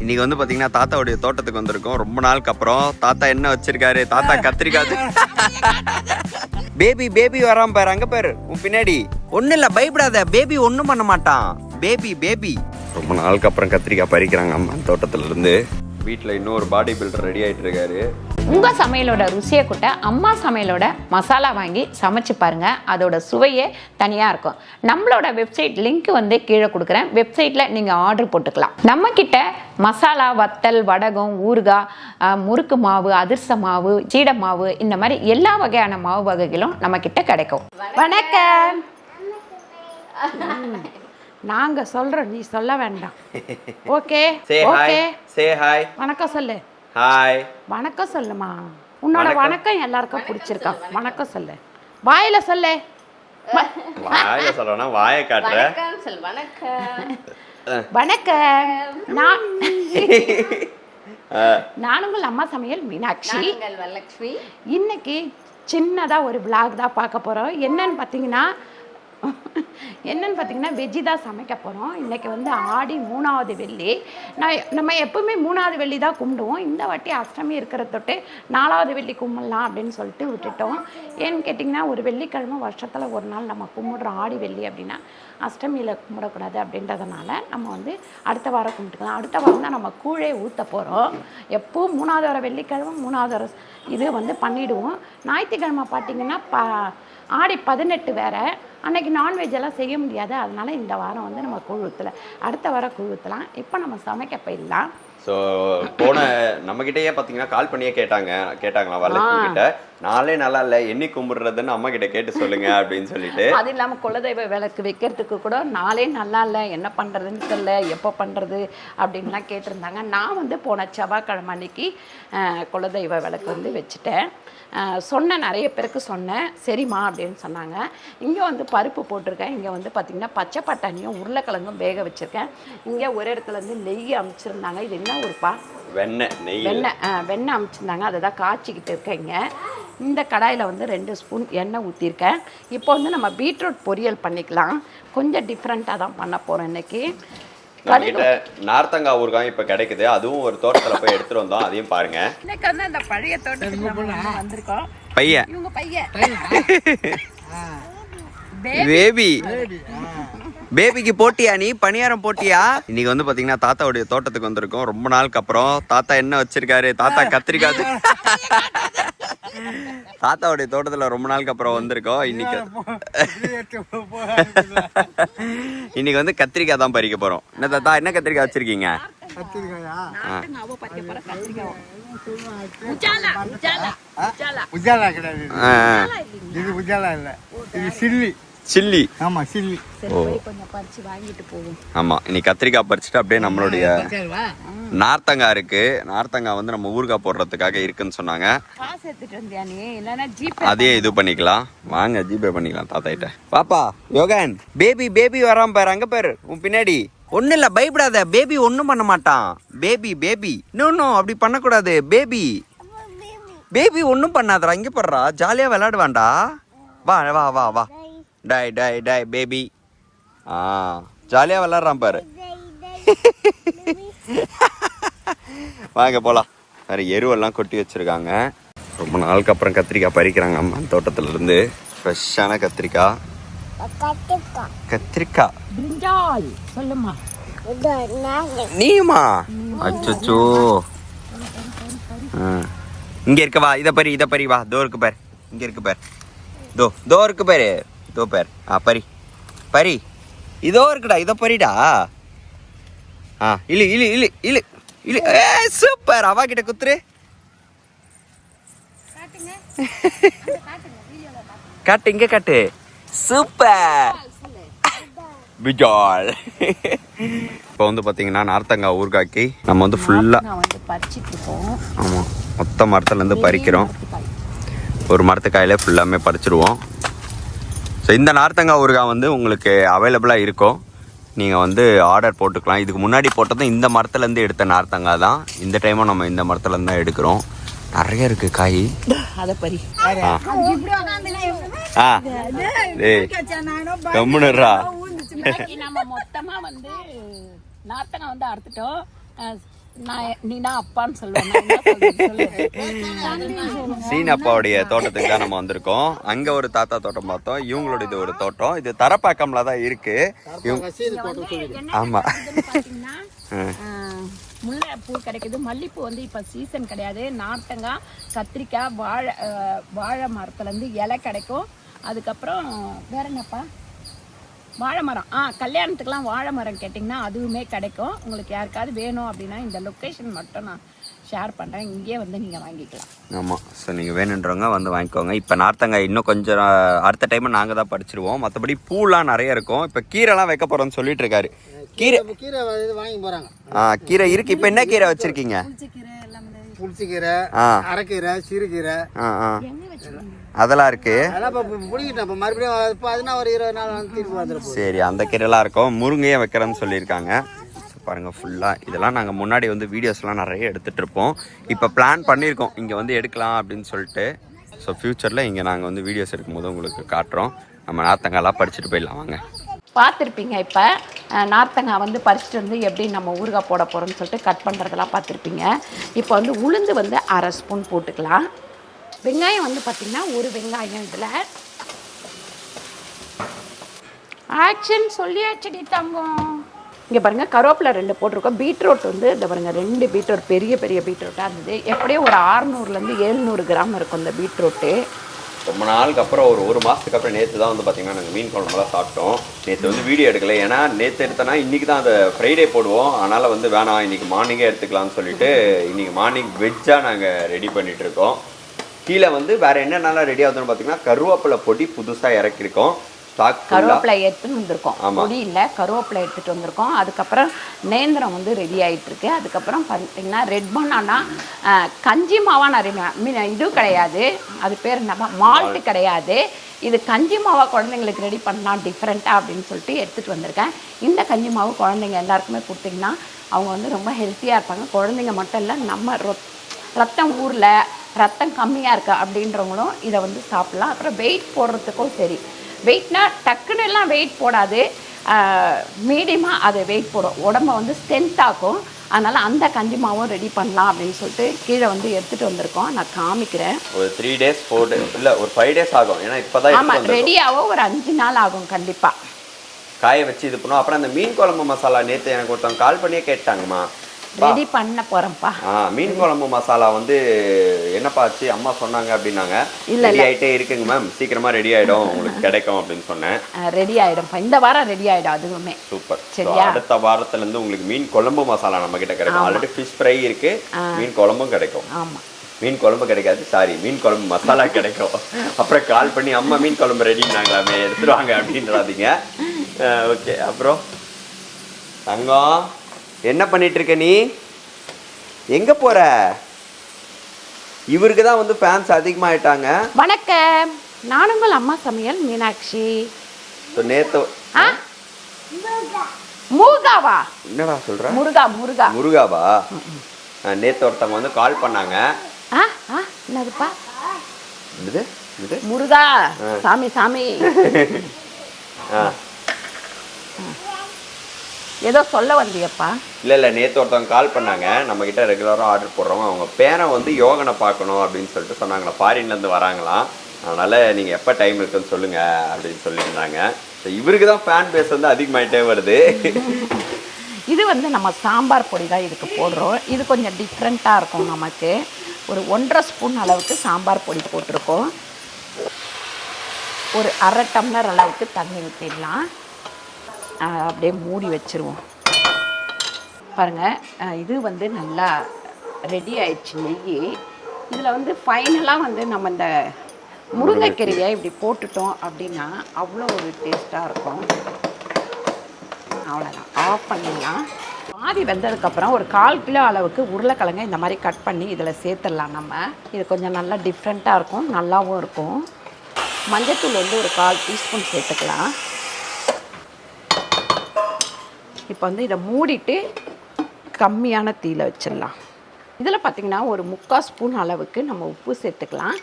இன்னைக்கு வந்து பாத்தீங்கன்னா தாத்தாவுடைய தோட்டத்துக்கு வந்திருக்கோம். ரொம்ப நாளுக்கு அப்புறம் தாத்தா என்ன வச்சிருக்காரு? தாத்தா கத்திரிக்காது. பேபி பேபி வராம பாரு அங்க பாரு உன் பின்னாடி. ஒண்ணு இல்ல பயப்படாத. பேபி ஒண்ணும் பண்ண மாட்டான். பேபி பேபி ரொம்ப நாளுக்கு அப்புறம் கத்திரிக்காய் பறிக்கிறாங்க அம்மா தோட்டத்துல இருந்து. வீட்டுல இன்னொரு பாடி பில்டர் ரெடி ஆயிட்டு இருக்காரு. உங்க சமையலோட ருசியை கூட்ட அம்மா சமையலோட மசாலா வாங்கி சமைச்சு பாருங்க. அதோட சுவையே தனியா இருக்கும். நம்மளோட வெப்சைட் லிங்க் வந்து கீழே கொடுக்குறேன். வெப்சைட்ல நீங்க ஆர்டர் போட்டுக்கலாம். நம்ம கிட்ட மசாலா வத்தல் வடகம் ஊறுகாய் முறுக்கு மாவு அதிர்ச மாவு சீடை மாவு இந்த மாதிரி எல்லா வகையான மாவு வகைகளும் நம்ம கிட்ட கிடைக்கும். வணக்கம். நாங்க சொல்றோம் நீ சொல்ல வேண்டாம். ஓகே சே ஹாய் வணக்கம் சொல்லு. ஹாய் வணக்கம் சொல்லுமா. உன்னோட வணக்கம். எல்லாருக்கும் பிடிச்சிருக்கா. வணக்கம் சொல்லு. வாயில சொல்லு. வாயில சொல்றேன்னா வாயை காட்டுற. வணக்கம் நான் நான் உங்கள் அம்மா சமையல் மீனாட்சி. இன்னைக்கு சின்னதாக ஒரு விளாக் தான் பார்க்க போகிறோம் என்னன்னு பார்த்தீங்கன்னா என்னன்னு பார்த்தீங்கன்னா வெஜ்ஜி தான் சமைக்க போகிறோம் இன்றைக்கி வந்து ஆடி மூணாவது வெள்ளி. நான் நம்ம எப்பவுமே மூணாவது வெள்ளி தான் கும்பிடுவோம். இந்த வாட்டி அஷ்டமி இருக்கிற தொட்டு நாலாவது வெள்ளி கும்பிடலாம் அப்படின்னு சொல்லிட்டு விட்டுட்டோம். ஏன்னு கேட்டிங்கன்னா ஒரு வெள்ளிக்கிழமை வருஷத்தில் ஒரு நாள் நம்ம கும்பிடுற ஆடி வெள்ளி அப்படின்னா அஷ்டமியில் கும்பிடக்கூடாது அப்படின்றதுனால நம்ம வந்து அடுத்த வாரம் கும்பிட்டுக்கலாம். அடுத்த வாரம் தான் நம்ம கூழே ஊற்ற போகிறோம் எப்பவும் மூணாவது வர வெள்ளிக்கிழமை மூணாவது வர இது வந்து பண்ணிவிடுவோம் ஞாயிற்றுக்கிழமை பார்த்தீங்கன்னா ப ஆடி பதினெட்டு வேறு. அன்றைக்கி அன்னைக்கு நான்வெஜ் எல்லாம் செய்ய முடியாது. அதனால இந்த வாரம் வந்து நம்ம கூழ் ஊற்றல அடுத்த வாரம் கூழ் ஊற்றலாம் இப்போ நம்ம சமைக்க போயிடலாம். ஸோ போன நம்ம கிட்டயே பார்த்தீங்கன்னா கால் பண்ணியே கேட்டாங்க. கேட்டாங்களா வரலட்சுமி கிட்ட? நாளே நல்லா இல்லை. எண்ணி கும்பிடுறதுன்னு அம்மா கிட்ட கேட்டு சொல்லுங்க அப்படின்னு சொல்லிட்டு. அது இல்லாமல் குலதெய்வ விளக்கு வைக்கிறதுக்கு கூட நாளே நல்லா இல்லை. என்ன பண்ணுறதுன்னு தெரியல. எப்போ பண்ணுறது அப்படின்லாம் கேட்டிருந்தாங்க. நான் வந்து போன செவ்வாய்க்கிழமை அன்னைக்கு குலதெய்வ விளக்கு வந்து வச்சுட்டேன். சொன்னேன் நிறைய பேருக்கு சொன்னேன். சரிம்மா அப்படின்னு சொன்னாங்க. இங்கே வந்து பருப்பு போட்டிருக்கேன். இங்கே வந்து பார்த்திங்கன்னா பச்சை பட்டாணியும் உருளைக்கிழங்கும் வேக வச்சுருக்கேன். இங்கே ஒரு இடத்துல இருந்து நெய் அமைச்சிருந்தாங்க. இது என்ன ஊருப்பா வெண்ணெய் நெய். வெண்ணெய் வெண்ணெய் அமைச்சிருந்தாங்க. அதை தான் காய்ச்சிக்கிட்டு இருக்கேங்க இந்த கடாயில் வந்து ரெண்டு ஸ்பூன் எண்ணெய் ஊற்றிருக்கேன் இப்போ வந்து நம்ம பீட்ரூட் பொரியல் பண்ணிக்கலாம். கொஞ்சம் டிஃப்ரெண்ட்டாக தான் பண்ண போகிறோம் இன்னைக்கு. கிட்ட நார்த்தங்காய் ஊறுகாய் இப்போ கிடைக்குது. அதுவும் ஒரு தோட்டத்துல போய் எடுத்துட்டு வந்தோம். அதையும் பாருங்க. இன்னைக்கு வந்து அந்த பழைய தோட்டத்துக்கு வந்திருக்கோம். பையன். இவங்க பையன். பேபி பேபிக்கு போட்டியா நீ? பணியாரம் போட்டியா? இன்னைக்கு வந்து பாத்தீங்கன்னா தாத்தாவுடைய தோட்டத்துக்கு வந்திருக்கோம். ரொம்ப நாளுக்கு அப்புறம் தாத்தா என்ன வச்சிருக்காரு? தாத்தா கத்திரிக்காய் தாத்தாவுடைய தோட்டத்துல ரொம்ப நாளுக்கு அப்புறம் வந்திருக்கோம். இன்னைக்கு இன்னைக்கு வந்து கத்திரிக்காய் தான் பறிக்க போறோம். என்ன தாத்தா என்ன கத்திரிக்காய் வச்சிருக்கீங்க? உஜாலா. கிடையாது. இது உஜாலா இல்ல. இது சில்லி. சில்லி. ஆமா சில்லி. சரி போய் கொஞ்சம் பறிச்சு வாங்கிட்டு போவோம். ஆமா இன்னைக்கு கத்திரிக்காய் பறிச்சுட்டு அப்படியே நம்மளுடைய நார்த்தங்காய் இருக்கு. நார்த்தங்காய் வந்து நம்ம ஊறுகாய் போடுறதுக்காக இருக்குன்னு சொன்னாங்க. காசு எடுத்துட்டு வந்தியா நீ? இல்லைன்னா ஜிபே அதையே இது பண்ணிக்கலாம். வாங்க ஜிபே பண்ணிக்கலாம் தாத்தா கிட்ட பாப்பா யோகன் பேபி பேபி வராம பாரு அங்க பாரு உன் பின்னாடி. ஒண்ணு இல்ல பயப்படாத. பேபி ஒண்ணும் பண்ண மாட்டான். பேபி பேபி இன்னும் அப்படி பண்ணக்கூடாது. பேபி பேபி ஒண்ணும் பண்ணாதடா இங்க பாடுறா ஜாலியா விளையாடுவான்டா. வா வா வா வா. டாய் டாய் டாய் பேபி ஆ ஜாலியா விளையாடுறான் பாரு. வாங்க போலாம். வேற எருவெல்லாம் கொட்டி வச்சிருக்காங்க. ரொம்ப நாளுக்கு அப்புறம் கத்திரிக்காய் பறிக்கிறாங்க அம்மா. தோட்டத்துல இருந்து ஃப்ரெஷ்ஷான கத்திரிக்காய். கத்திரிக்காய். சொல்லுமா நீயுமா? அச்சோ இங்க இருக்க வா இத பரி இத பரி வா. தோ இருக்கு பார். இங்க இருக்கு பார். தோ தோ இருக்கு பாரு. தோ பார். ஆ பரி. பரி. இதோ இருக்குடா இத பரிடா. ஆ இழு இழு இழு இழு இழு. ஏ சூப்பர். அவா கிட்ட குத்துரு. காட்டு இங்க காட்டு. சூப்பர். பிஜால் இப்போ வந்து பார்த்தீங்கன்னா நார்த்தங்காய் ஊறுகாய்க்கு நம்ம வந்து ஃபுல்லாக ஆமாம் மொத்த மரத்துலேருந்து பறிக்கிறோம். ஒரு மரத்துக்காயிலே ஃபுல்லாமே பறிச்சிருவோம். ஸோ இந்த நார்த்தங்காய் ஊறுகாய் வந்து உங்களுக்கு அவைலபிளாக இருக்கும். நீங்கள் வந்து ஆர்டர் போட்டுக்கலாம். இதுக்கு முன்னாடி போட்டதும் இந்த மரத்துலேருந்து எடுத்த நார்த்தங்காய் தான். இந்த டைமும் நம்ம இந்த மரத்துலேருந்து தான் எடுக்கிறோம். நிறைய இருக்குது காய். அதை பறி. ஆ. கம்முனுறா நம்ம மொத்தமா வந்து நாத்தங்காய் வந்து அறுத்துட்டோம். நான் நீ தான் அப்பான்னு சொல்லுவேன். நான். சீன் அப்பாவுடைய தோட்டத்துக்கு தான் நம்ம வந்திருக்கோம். அங்க ஒரு தாத்தா தோட்டம் பார்த்தோம். இவங்களோட இது ஒரு தோட்டம். இது தரப்பாக்கம்ல தான் இருக்கு. இவங்க ஆமா. முல்லைப்பூ கிடைக்குது. மல்லிப்பூ வந்து இப்போ சீசன் கிடையாது. நார்த்தங்காய் கத்திரிக்காய் வாழை வாழை மரத்துலேருந்து இலை கிடைக்கும். அதுக்கப்புறம் வேற என்னப்பா? வாழை மரம் ஆ கல்யாணத்துக்குலாம் வாழை மரம் கேட்டிங்கன்னா அதுவுமே கிடைக்கும். உங்களுக்கு யாருக்காவது வேணும் அப்படின்னா இந்த லொக்கேஷன் மட்டும் நான் ஷேர் பண்ணுறேன் இங்கேயே வந்து நீங்கள் வாங்கிக்கலாம். ஆமாம் ஸோ நீங்கள் வேணுன்றவங்க வந்து வாங்கிக்கோங்க. இப்போ நார்த்தங்காய் இன்னும் கொஞ்சம் அடுத்த டைம் நாங்கள் தான் படிச்சிருவோம். மற்றபடி பூலாம் நிறைய இருக்கும். இப்போ கீரைலாம் வைக்க போகிறோம்னு சொல்லிட்டு இருக்காரு. கீரை கீரை வாங்கி போகிறாங்க ஆ கீரை இருக்கு. இப்போ என்ன கீரை வச்சிருக்கீங்க? புளிச்சக்கீரை அரைக்கீரை சிறுகீரை. ஆ ஆ. அதெல்லாம் இருக்கு. சரி அந்த கீரைலாம் இருக்கும். முருங்கையும் வைக்கிறேன்னு சொல்லியிருக்காங்க. So, பாருங்க ஃபுல்லாக இதெல்லாம் நாங்கள் முன்னாடி வந்து வீடியோஸ்லாம் நிறைய எடுத்துகிட்டு இருப்போம். இப்போ பிளான் பண்ணியிருக்கோம். இங்கே வந்து எடுக்கலாம் அப்படின்னு சொல்லிட்டு. ஸோ ஃப்யூச்சரில் இங்கே நாங்கள் வந்து வீடியோஸ் எடுக்கும்போது உங்களுக்கு காட்டுறோம். நம்ம நாத்தங்காலாம் படிச்சுட்டு போயிடலாம் வாங்க. பார்த்துருப்பீங்க இப்போ. நார்த்தங்காய் வந்து பறிச்சுட்டு வந்து எப்படி நம்ம ஊறுகாய் போட போகிறோம்னு சொல்லிட்டு கட் பண்ணுறதெல்லாம் பார்த்துருப்பீங்க. இப்போ வந்து உளுந்து வந்து அரை ஸ்பூன் போட்டுக்கலாம். வெங்காயம் வந்து பார்த்திங்கன்னா ஒரு வெங்காயம் இதில். ஆக்ஷன் சொல்லியாச்சடி தங்கம். இங்கே பாருங்கள் கருவேப்பிலை ரெண்டு போட்டிருக்கோம். பீட்ரூட் வந்து இந்த பாருங்கள் ரெண்டு பீட்ரூட் பெரிய பெரிய பீட்ரூட்டாக இருந்தது. எப்படியும் ஒரு ஆறுநூறுலேருந்து எழுநூறு கிராம் இருக்கும் இந்த பீட்ரூட்டு. ரொம்ப நாளுக்கு அப்புறம் ஒரு ஒரு மாதத்துக்கு அப்புறம் நேற்று தான் வந்து பார்த்தீங்கன்னா நாங்கள் மீன் குழம்புலாம் சாப்பிட்டோம். நேற்று வந்து வீடியோ எடுக்கல. ஏன்னா நேற்று எடுத்தோன்னா இன்றைக்கி தான் அந்த ஃப்ரைடே போடுவோம். அதனால் வந்து வேணாம் இன்றைக்கி மார்னிங்கே எடுத்துக்கலாம்னு சொல்லிட்டு இன்றைக்கி மார்னிங் வெஜ்ஜாக நாங்கள் ரெடி பண்ணிகிட்ருக்கோம் கீழே வந்து வேறு என்னென்னலாம் ரெடி ஆகுதுன்னு பார்த்தீங்கன்னா கருவேப்பிலை பொடி புதுசாக இறக்கிருக்கோம் ஸ்டாக் கருவேப்பிலை எடுத்துன்னு வந்திருக்கோம். பொடி இல்லை கருவேப்பிலை எடுத்துட்டு வந்திருக்கோம். அதுக்கப்புறம் நேந்திரம் வந்து ரெடி ஆயிட்டு இருக்கு அதுக்கப்புறம் பார்த்தீங்கன்னா ரெட் பனானா கஞ்சி மாவா நிறைய மீன் இது கிடையாது. அது பேர் என்னப்பா? மால்ட்டு கிடையாது. இது கஞ்சி மாவா குழந்தைங்களுக்கு ரெடி பண்ணலாம் டிஃப்ரெண்ட்டாக அப்படின்னு சொல்லிட்டு எடுத்துகிட்டு வந்திருக்கேன். இந்த கஞ்சி மாவு குழந்தைங்க எல்லாருக்குமே கொடுத்தீங்கன்னா அவங்க வந்து ரொம்ப ஹெல்த்தியாக இருப்பாங்க. குழந்தைங்க மட்டும் இல்லை நம்ம ரொ- ரத்தம் ஊரில் ரத்தம் கம்மியாக இருக்கு அப்படின்றவங்களும் இதை வந்து சாப்பிட்லாம். அப்புறம் வெயிட் போடுறதுக்கும் சரி. வெயிட்னா டக்குன்னு எல்லாம் வெயிட் போடாது. மீடியமாக அது வெயிட் போடும். உடம்ப வந்து ஸ்ட்ரென்த் ஆக்கும். அதனால் அந்த கஞ்சி மாவும் ரெடி பண்ணலாம் அப்படின்னு சொல்லிட்டு கீழே வந்து எடுத்துகிட்டு வந்திருக்கோம். நான் காமிக்கிறேன். ஒரு த்ரீ டேஸ் ஃபோர் டேஸ் இல்லை ஒரு ஃபைவ் டேஸ் ஆகும். ஏன்னா இப்போ தான் ஆமாம் ரெடியாகவோ ஒரு அஞ்சு நாள் ஆகும் கண்டிப்பாக காய வச்சு இது பண்ணுவோம். அப்புறம் அந்த மீன் குழம்பு மசாலா நேற்று எனக்கு ஒருத்தவங்க கால் பண்ணியே கேட்டாங்கம்மா. ரெடி பண்ண போகிறேன்ப்பா ஆ மீன் குழம்பு மசாலா வந்து என்னப்பா ஆச்சு? அம்மா சொன்னாங்க அப்படின்னாங்க. இல்ல, ரெடி ஆயிட்டே இருக்குங்க மேம். சீக்கிரமா ரெடி ஆயிடும். உங்களுக்கு கிடைக்கும் அப்படின்னு சொன்னேன். ரெடி ஆகிடும்ப்பா இந்த வாரம் ரெடி ஆகிடும் அதுவுமே. சூப்பர். சரியா? அடுத்த வாரத்துல இருந்து உங்களுக்கு மீன் குழம்பு மசாலா நம்ம கிட்ட கிடைக்கும். ஆல்ரெடி ஃபிஷ் ஃப்ரை இருக்கு. மீன் குழம்பும் கிடைக்கும். ஆமாம் மீன் குழம்பு கிடைக்காது. சாரி மீன் குழம்பு மசாலா கிடைக்கும். அப்புறம் கால் பண்ணி அம்மா மீன் குழம்பு ரெடினாங்களாமே எடுத்துருவாங்க அப்படின்றாதீங்க. ஓகே அப்புறம்? தங்கம்? என்ன பண்ணிட்டு இருக்க நீ? எங்க போற? இவருக்கு தான் வந்து ஃபேன்ஸ் அதிகமாயிட்டாங்க. வணக்கம். நான் உங்கள் அம்மா சமையல் மீனாட்சி. நேத்து ஆ? முருகாவா? என்னடா சொல்ற? முருகா முருகா. முருகாவா? நேத்து ஒருத்தவங்க வந்து கால் பண்ணாங்க. ஆ ஆ என்னதுப்பா? இது முருகா. சாமி சாமி. ஆ. ஏதோ சொல்ல வந்தியப்பா. இல்லை இல்லை நேற்று ஒருத்தவங்க கால் பண்ணாங்க. நம்ம கிட்ட ரெகுலராக ஆர்டர் போடுறவங்க. அவங்க பேரன் வந்து யோகனை பார்க்கணும் அப்படின்னு சொல்லிட்டு சொன்னாங்களா ஃபாரின்லேருந்து வராங்களாம். அதனால் நீங்கள் எப்போ டைம் இருக்குன்னு சொல்லுங்கள் அப்படின்னு சொல்லியிருந்தாங்க. ஸோ இவருக்கு தான் ஃபேன் பேஸ் வந்து அதிகமாயிட்டே வருது. இது வந்து நம்ம சாம்பார் பொடி தான் இதுக்கு போடுறோம். இது கொஞ்சம் டிஃப்ரெண்ட்டாக இருக்கும் நமக்கு. ஒரு ஒன்றரை ஸ்பூன் அளவுக்கு சாம்பார் பொடி போட்டிருக்கோம். ஒரு அரை டம்ளர் அளவுக்கு தண்ணி ஊற்றிடலாம் அப்படியே மூடி வச்சிருவோம். பாருங்கள் இது வந்து நல்லா ரெடி ஆயிடுச்சு நெய் இதில் வந்து ஃபைனலாக வந்து நம்ம இந்த முருங்கைக்கீரையை இப்படி போட்டுட்டோம் அப்படின்னா அவ்வளோ ஒரு டேஸ்ட்டாக இருக்கும். அவ்வளோதான் ஆஃப் பண்ணிடலாம். பாதி வெந்ததுக்கப்புறம் ஒரு கால் கிலோ அளவுக்கு உருளைக்கிழங்கை இந்த மாதிரி கட் பண்ணி இதில் சேர்த்துடலாம் நம்ம. இது கொஞ்சம் நல்லா டிஃப்ரெண்ட்டாக இருக்கும் நல்லாவும் இருக்கும். மஞ்சத்தூள் வந்து ஒரு கால் டீஸ்பூன் சேர்த்துக்கலாம். இப்போ வந்து இதை மூடிட்டு கம்மியான தீயில வச்சிடலாம். இதில் பார்த்திங்கன்னா ஒரு முக்கால் ஸ்பூன் அளவுக்கு நம்ம உப்பு சேர்த்துக்கலாம்.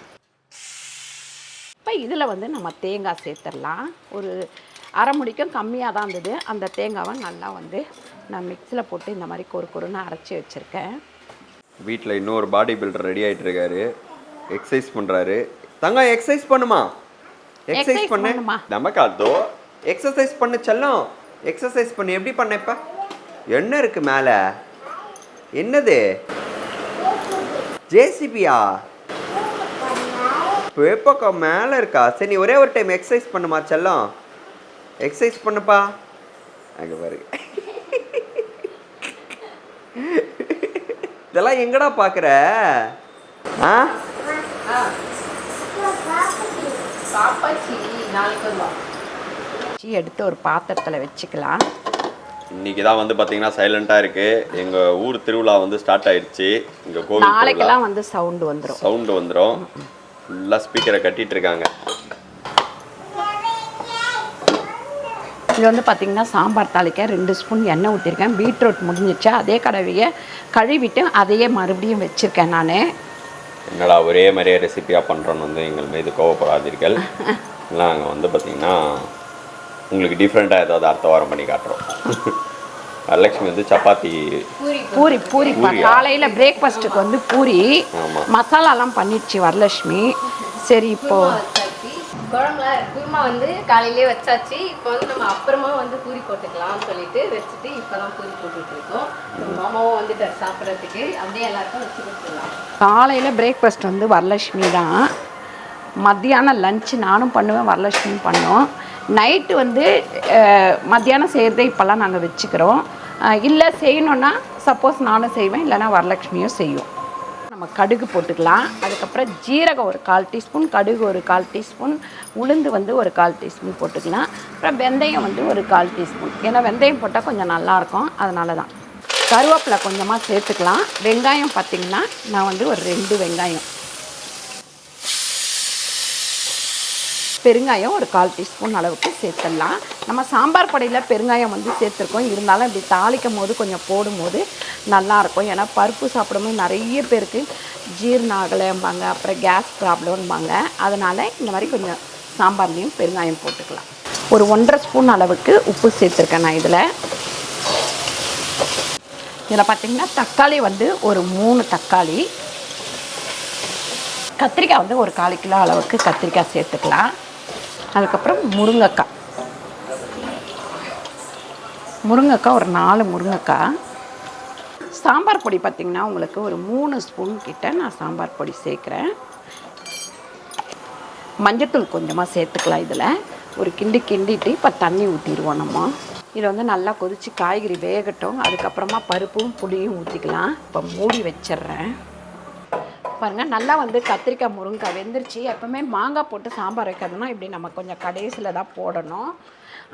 இப்போ இதில் வந்து நம்ம தேங்காய் சேர்த்துடலாம். ஒரு அரை முடிக்கும் கம்மியாக தான் இருந்தது. அந்த தேங்காவை நல்லா வந்து நான் மிக்ஸியில் போட்டு இந்த மாதிரி கொரு கொருன்னு அரைச்சி வச்சுருக்கேன். வீட்டில் இன்னொரு பாடி பில்டர் ரெடி ஆயிட்டு இருக்காரு எக்ஸசைஸ் பண்றாரு. தங்கம் எக்ஸசைஸ் பண்ணுமா? எக்ஸசைஸ் பண்ணு. பண்ணுமா? நம்ம காத்தோ எக்ஸசைஸ் பண்ணு செல்லம். எக்ஸசைஸ் பண்ணு. எப்படி பண்ண இப்போ? என்ன இருக்கு மேலே? என்னது? ஜேசிபியா பேப்பக்கா மேலே இருக்கா? சரி நீ ஒரே ஒரு டைம் எக்ஸசைஸ் பண்ணுமா செல்லம். எக்ஸசைஸ் பண்ணுப்பா. அங்கே பாரு. இதெல்லாம் எங்கடா பார்க்குற ஆ? வச்சு எடுத்து ஒரு பாத்திரத்தில் வச்சுக்கலாம். இன்னைக்கு தான் வந்து பார்த்தீங்கன்னா சைலண்டாக இருக்கு. எங்கள் ஊர் திருவிழா வந்து ஸ்டார்ட் ஆயிடுச்சு. இங்கே கோவில் நாளைக்கெல்லாம் வந்து சவுண்டு வந்துடும் சவுண்டு வந்துடும் ஃபுல்லாக ஸ்பீக்கரை கட்டிட்டு இருக்காங்க. இது வந்து பார்த்திங்கன்னா சாம்பார் தாளிக்க ரெண்டு ஸ்பூன் எண்ணெய் ஊற்றிருக்கேன் பீட்ரூட் முடிஞ்சிச்சா அதே கடவையை கழுவிட்டு அதையே மறுபடியும் வச்சுருக்கேன் நான். என்னடா ஒரே மாதிரியே ரெசிபியாக பண்ணுறோன்னு வந்து எங்கள் மீது கோவப்படாதீர்கள். நாங்கள் வந்து பார்த்தீங்கன்னா உங்களுக்கு டிஃப்ரெண்ட்டாக ஏதாவது அடுத்த வாரம் பண்ணி காட்டுறோம். வரலட்சுமி வந்து சப்பாத்தி பூரி பூரி? காலையில் பிரேக்ஃபாஸ்ட்டுக்கு வந்து பூரி. மசாலாலாம் பண்ணிடுச்சு வரலட்சுமி. சரி இப்போ குழம்புல குருமா வந்து காலையிலே வச்சாச்சு. இப்போ வந்து நம்ம அப்புறமா வந்து பூரி போட்டுக்கலாம்னு சொல்லிட்டு வச்சுட்டு இப்போதான் பூரி போட்டுட்டு இருக்கோம். மாமாவும் வந்துட்டார் சாப்பிட்றதுக்கு. அப்படியே எல்லாருக்கும் வச்சு கொடுத்துடலாம். காலையில் பிரேக்ஃபாஸ்ட் வந்து வரலட்சுமி தான். மத்தியானம் லஞ்சு நானும் பண்ணுவேன் வரலட்சுமியும் பண்ணுவோம் நைட்டு வந்து மத்தியானம் செய்கிறதே இப்போல்லாம் நாங்கள் வச்சுக்கிறோம். இல்லை செய்யணுன்னா சப்போஸ் நானும் செய்வேன் இல்லைன்னா வரலட்சுமியும் செய்யும். நம்ம கடுகு போட்டுக்கலாம். அதுக்கப்புறம் ஜீரகம் ஒரு கால் டீஸ்பூன் கடுகு ஒரு கால் டீஸ்பூன் உளுந்து வந்து ஒரு கால் டீஸ்பூன் போட்டுக்கலாம். அப்புறம் வெந்தயம் வந்து ஒரு கால் டீஸ்பூன். ஏன்னா வெந்தயம் போட்டால் கொஞ்சம் நல்லாயிருக்கும். அதனால தான் கருவேப்பிலை கொஞ்சமாக சேர்த்துக்கலாம். வெங்காயம் பார்த்திங்கன்னா நான் வந்து ஒரு ரெண்டு வெங்காயம். பெருங்காயம் ஒரு கால் டீஸ்பூன் அளவுக்கு சேர்த்துடலாம். நம்ம சாம்பார் படையில் பெருங்காயம் வந்து சேர்த்துருக்கோம். இருந்தாலும் இப்படி தாளிக்கும் போது கொஞ்சம் போடும்போது நல்லாயிருக்கும். ஏன்னா பருப்பு சாப்பிடும்போது நிறைய பேருக்கு ஜீரணம் ஆகலைம்பாங்க அப்புறம் கேஸ் ப்ராப்ளம்பாங்க. அதனால் இந்த மாதிரி கொஞ்சம் சாம்பார்லேயும் பெருங்காயம் போட்டுக்கலாம். ஒரு ஒன்றரை ஸ்பூன் அளவுக்கு உப்பு சேர்த்துருக்கேன் நான் இதில். இதில் பார்த்தீங்கன்னா தக்காளி வந்து ஒரு மூணு தக்காளி. கத்திரிக்காய் வந்து ஒரு கால் கிலோ அளவுக்கு கத்திரிக்காய் சேர்த்துக்கலாம். அதுக்கப்புறம் முருங்கைக்காய். முருங்கைக்காய் ஒரு நாலு முருங்கைக்காய். சாம்பார் பொடி பார்த்திங்கன்னா உங்களுக்கு ஒரு மூணு ஸ்பூன் கிட்ட நான் சாம்பார் பொடி சேர்க்குறேன். மஞ்சத்தூள் கொஞ்சமாக சேர்த்துக்கலாம் இதில். ஒரு கிண்டி கிண்டிட்டு இப்போ தண்ணி ஊற்றிடுவோம் நம்ம. இதை வந்து நல்லா கொதித்து காய்கறி வேகட்டும். அதுக்கப்புறமா பருப்பும் புளியும் ஊற்றிக்கலாம் இப்போ மூடி வச்சிடுறேன். பாருங்க நல்லா வந்து கத்திரிக்காய் முருங்கைக்காய் வெந்துருச்சு. எப்பவுமே மாங்காய் போட்டு சாம்பார் வைக்கிறதுனா இப்படி நம்ம கொஞ்சம் கடைசியில் தான் போடணும்.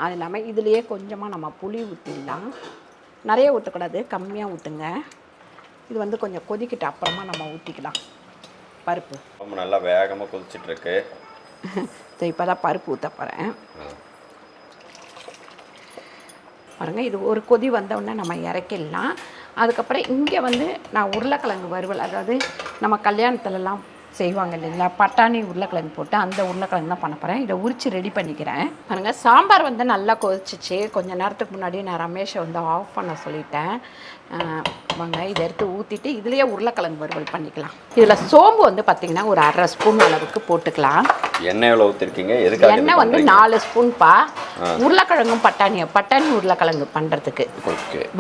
அது இல்லாமல் இதுலேயே கொஞ்சமாக நம்ம புளி ஊற்றிடலாம் நிறைய ஊற்றக்கூடாது கம்மியாக ஊற்றுங்க இது வந்து கொஞ்சம் கொதிக்கிட்டு அப்புறமா நம்ம ஊற்றிக்கலாம் பருப்பு. ரொம்ப நல்லா வேகமாக கொதிச்சிட்டு இருக்கு ஸோ இப்போ தான் பருப்பு ஊற்ற போகிறேன் பாருங்கள் இது ஒரு கொதி வந்த உடனே நம்ம இறக்கிடலாம். அதுக்கப்புறம் இங்கே வந்து நான் உருளைக்கிழங்கு வறுவல் அதாவது நம்ம கல்யாணத்துலலாம் செய்வாங்க இல்லைங்களா? பட்டாணி உருளைக்கிழங்கு போட்டு அந்த உருளைக்கிழங்கு தான் பண்ண போகிறேன் இதை உரித்து ரெடி பண்ணிக்கிறேன். பாருங்கள் சாம்பார் வந்து நல்லா கொதிச்சிச்சு. கொஞ்ச நேரத்துக்கு முன்னாடி நான் ரமேஷை வந்து ஆஃப் பண்ண சொல்லிட்டேன். வாங்க இதை எடுத்து ஊற்றிட்டு இதுலேயே உருளைக்கிழங்கு வறுவல் பண்ணிக்கலாம். இதில் சோம்பு வந்து பார்த்திங்கன்னா ஒரு அரை ஸ்பூன் அளவுக்கு போட்டுக்கலாம். எண்ணெய் எவ்வளோ ஊற்றிருக்கீங்க எதுக்காக இது எண்ணெய் வந்து? நாலு ஸ்பூன்பா? உருளைக்கிழங்கும் பட்டாணியும் பட்டாணி உருளைக்கிழங்கு பண்ணுறதுக்கு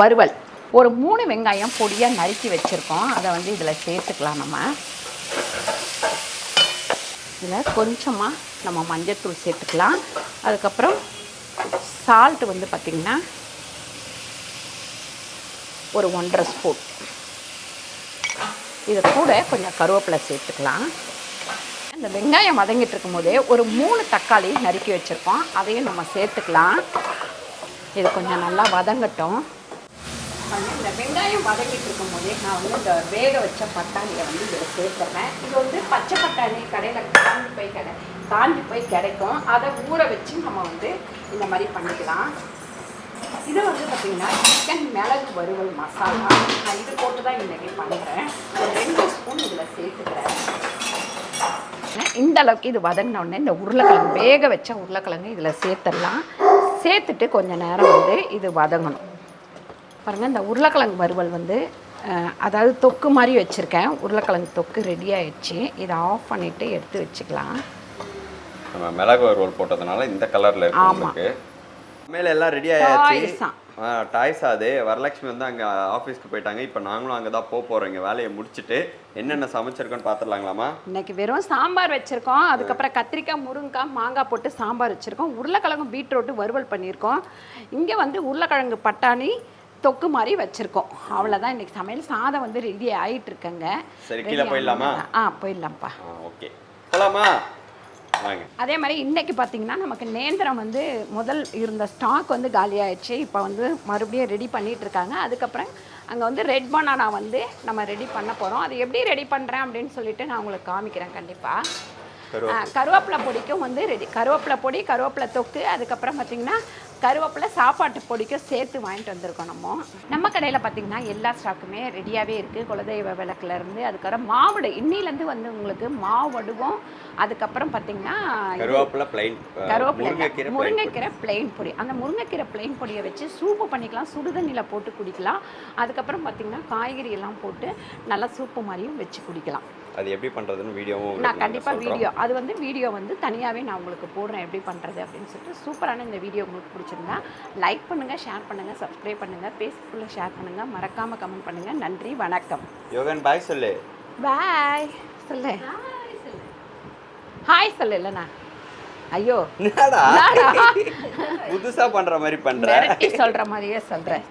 வறுவல். ஒரு மூணு வெங்காயம் பொடியாக நறுக்கி வச்சுருக்கோம். அதை வந்து இதில் சேர்த்துக்கலாம் நம்ம. இதில் கொஞ்சமாக நம்ம மஞ்சத்தூள் சேர்த்துக்கலாம். அதுக்கப்புறம் சால்ட் வந்து பார்த்திங்கன்னா ஒரு ஒன்றரை ஸ்பூன். இது கூட கொஞ்சம் கருவேப்பிலை சேர்த்துக்கலாம். இந்த வெங்காயம் வதங்கிட்டு இருக்கும்போதே ஒரு மூணு தக்காளி நறுக்கி வச்சுருக்கோம். அதையும் நம்ம சேர்த்துக்கலாம். இது கொஞ்சம் நல்லா வதங்கட்டும். பண்ணேன் இந்த வெங்காயம் வதங்கிட்டு இருக்கும்போதே நான் வந்து இந்த வேக வச்ச பட்டாணியை வந்து இதில் சேர்த்துறேன். இது வந்து பச்சை பட்டாணி கடையில் காஞ்சி போய் கடை காஞ்சி போய் கிடைக்கும். அதை ஊற வச்சு நம்ம வந்து இந்த மாதிரி பண்ணிக்கலாம். இது வந்து பார்த்திங்கன்னா சிக்கன் மிளகு வறுவல் மசாலா. நான் இது போட்டு தான் இன்றைக்கி பண்ணுறேன் ஒரு ரெண்டு ஸ்பூன் இதில் சேர்த்துக்கிறேன். இந்த அளவுக்கு இது வதங்கின உடனே இந்த உருளைக்கிழங்கு வேக வச்ச உருளைக்கிழங்கு இதில் சேர்த்துடலாம். சேர்த்துட்டு கொஞ்சம் நேரம் வந்து இது வதங்கணும். பாருங்கள் இந்த உருளைக்கிழங்கு வறுவல் வந்து அதாவது தொக்கு மாதிரி வச்சுருக்கேன். உருளைக்கிழங்கு தொக்கு ரெடி ஆயிடுச்சு. இதை ஆஃப் பண்ணிவிட்டு எடுத்து வச்சுக்கலாம். நம்ம மிளகு வறுவல் போட்டதுனால இந்த கலர்ல இருக்கு மேல எல்லாம் ரெடி ஆயாச்சு. டாய்ஸ் அது. வரலட்சுமி வந்து அங்க ஆஃபீஸ்க்கு போயிட்டாங்க. இப்போ நாங்களும் அங்கே தான் போக போகிறோம் இங்கே வேலையை முடிச்சுட்டு என்னென்ன சமைச்சிருக்கோன்னு பார்த்துடலாங்களாமா இன்னைக்கு வெறும் சாம்பார் வச்சுருக்கோம். அதுக்கப்புறம் கத்திரிக்காய் முருங்கைக்காய் மாங்காய் போட்டு சாம்பார் வச்சுருக்கோம். உருளைக்கிழங்கு பீட்ரூட்டு வறுவல் பண்ணியிருக்கோம். இங்கே வந்து உருளைக்கிழங்கு பட்டாணி தொக்கு மாதிரி வச்சுருக்கோம். அவ்வளோதான் இன்னைக்கு சமையல் சாதம் வந்து ரெடி ஆயிட்டு இருக்குங்க சரி, கீழே போயிடலாமா? ஆ போயிடலாம்ப்பா. ஓகே. வாங்க. அதே மாதிரி இன்னைக்கு பார்த்தீங்கன்னா நமக்கு நேந்திரம் வந்து முதல் இருந்த ஸ்டாக் வந்து காலியாயிடுச்சு. இப்போ வந்து மறுபடியும் ரெடி பண்ணிட்டு இருக்காங்க அதுக்கப்புறம் அங்கே வந்து ரெட் பனானா வந்து நம்ம ரெடி பண்ண போகிறோம் அது எப்படி ரெடி பண்ணுறேன் அப்படின்னு சொல்லிட்டு நான் உங்களுக்கு காமிக்கிறேன் கண்டிப்பாக கருவேப்பிலை. பொடிக்கும் வந்து ரெடி கருவேப்பிலை பொடி கருவேப்பிலை தொக்கு அதுக்கப்புறம் பார்த்தீங்கன்னா கருவேப்பிலை சாப்பாட்டு பொடிக்கும் சேர்த்து வாங்கிட்டு வந்திருக்கோம் நம்ம. நம்ம கடையில் பார்த்தீங்கன்னா எல்லா ஸ்டாக்குமே ரெடியாகவே இருக்குது குலதெய்வ விளக்குலேருந்து அதுக்கப்புறம் மாவடு இன்னிலேருந்து வந்து உங்களுக்கு மாவடுவும் அதுக்கப்புறம் பார்த்தீங்கன்னா கருவேப்பிலை பிளைன் கருவேப்பிலை முருங்கைக்கீரை பிளெயின் பொடி. அந்த முருங்கைக்கீரை பிளெயின் பொடியை வச்சு சூப்பு பண்ணிக்கலாம். சுடுதண்ணியில் போட்டு குடிக்கலாம். அதுக்கப்புறம் பார்த்தீங்கன்னா காய்கறி எல்லாம் போட்டு நல்லா சூப்பு மாதிரியும் வச்சு குடிக்கலாம். அது எப்படி பண்றதுன்னு வீடியோவும் நான் கண்டிப்பாக. வீடியோ அது வந்து வீடியோ வந்து தனியாகவே நான் உங்களுக்கு போடுறேன். எப்படி பண்ணுறது அப்படின்னு சொல்லிட்டு சூப்பரான இந்த வீடியோ உங்களுக்கு பிடிச்சிருந்தா லைக் பண்ணுங்கள் ஷேர் பண்ணுங்கள் சப்ஸ்கிரைப் பண்ணுங்கள் ஃபேஸ்புக்கில் ஷேர் பண்ணுங்கள் மறக்காமல் கமெண்ட் பண்ணுங்கள் நன்றி வணக்கம். யோகன் பாய் சொல்லு. பாய் சொல்லு. ஹாய் சொல்லு. இல்லைண்ணா ஐயோ? புதுசா பண்ற மாதிரி பண்ற. சொல்கிற மாதிரியே சொல்கிறேன்